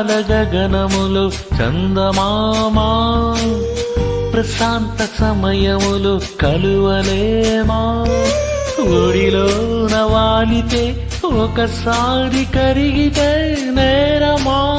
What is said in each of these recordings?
విశాల గగనములు చందమామా. ప్రశాంత సమయములు కలువలేమా. ఒడిలో నవాలితే ఒకసారి కరిగితే నేరమా.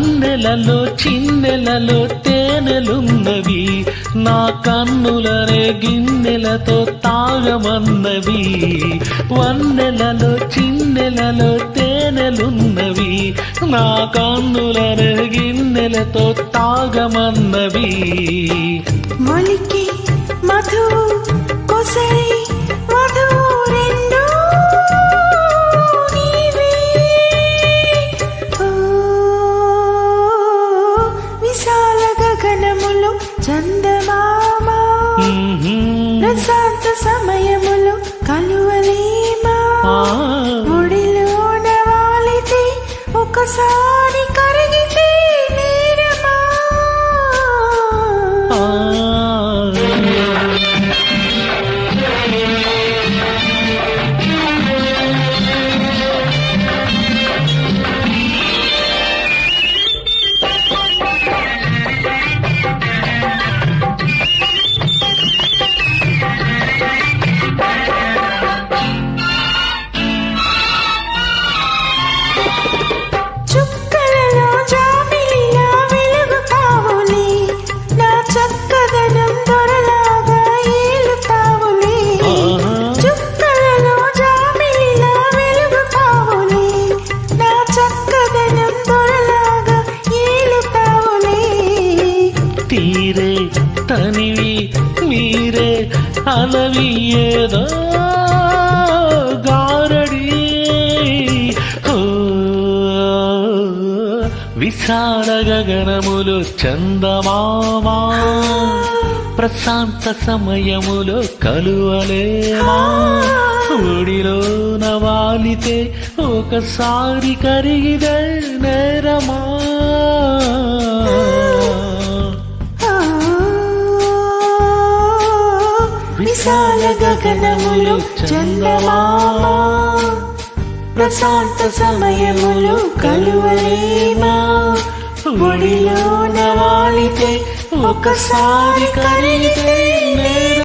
వన్నెలలో చిన్నెలలో తేనెలున్నవి. నా కన్నులనే గిన్నెలతో తాగమన్నవి వన్నెలలో చిన్నెలలో తేనెలున్నవి. నా కన్నులనే గిన్నెలతో తాగమన్నవి మొలికి మధువు కొసై ప్రశాంత సమయములు కలువలేమా? ఆ. ఒడిలోన వాలితే ఒకసారి తీరే తనివి మీరే అలవి ఏదో గారడి. విశాల గగనములు చందమామా. ప్రశాంత సమయములో కలువలేమా. ఒడిలో నవాలితే ఒకసారి కరిగిదే నేరమా. విశాల గగనములు చందమామ ప్రశాంత సమయములు కలువలేమా ఒడిలో నవాలితే ఒకసారి కరిగితే